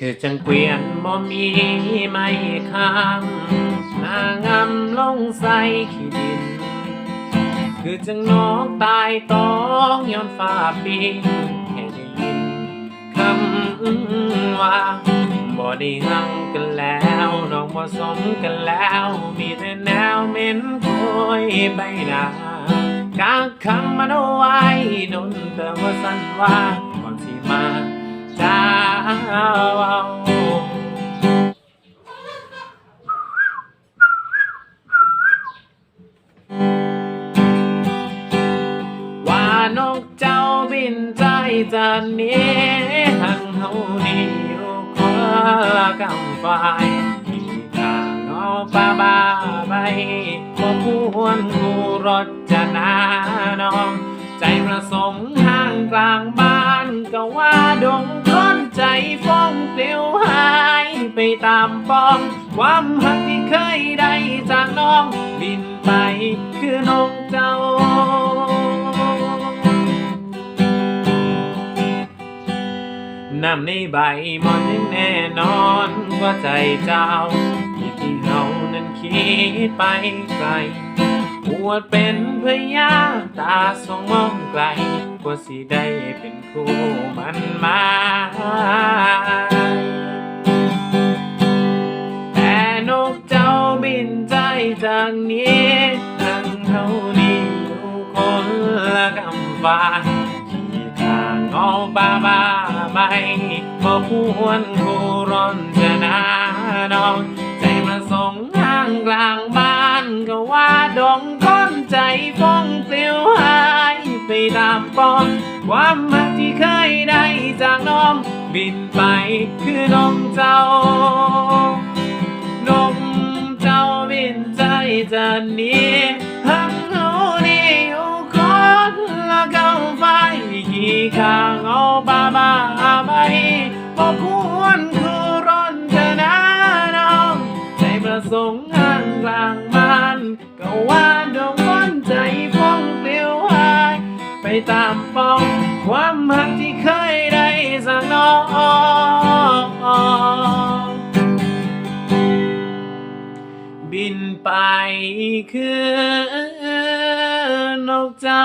คือจังเกวียนบ่มีไม่ข้างนางงำลงใส่ขี้ดิน คือจังนกตายต้องย้อนฟ้าปีแค่ได้ยินคำว่าบ่ได้หังกันแล้วน้องบ่สมกันแล้ว มีแต่แนวเหม็นโคยใบหน้ากางคำมันเอาไว้นนแต่ว่าสั่นว่าก่อนสิมา ว่านกเจ้าบินใจจะหนี้หังเฮานี่อยู่คนละกำฝ่ายที่ทางเอาป่าบ้าใบบ่ควรกูรถจะนาน้อง ใจประสงค์ห่างกลางบ้านก็ว่าดงก้อ ใจฟ้องเปลี่ยวหายไปตามปอง ความหักที่เคยได้จากน้องบินไปคือนกเจ้าน้ำในใบหมอนยังแน่นอนว่าใจเจ้าที่ที่เฮานั้นคิดไปไกลปวดเป็นพยาตาสองมองไกลกว่าสิได้เป็นคู่มันมา จจากนี้นั่งเท่านี้อยู่คนละกำฟ้าที่ทางเอาบ้าบ้าไปบ่ควรคู่ร้อนจะนาน้อง ใจประสงทางกลางบ้านก็ว่าดงก้นใจฟองเปลี่ยวหายไปตามปองความรักที่เคยได้จากน้องบินไปคือน้องเจ้า จจะหนี้หักเอานี่อยู่คนละเก้าไฟขี่ข้างเอาบ้าบ้าไปบอกควรคือร้อนเธอนะน้องใจประสงค์ห่างกลางบ้านก็ว่าดวงก้นใจฟองเปลี่ยวหายไปตามปองความหักที่เคยได้จากน้อง คือนกเจ้า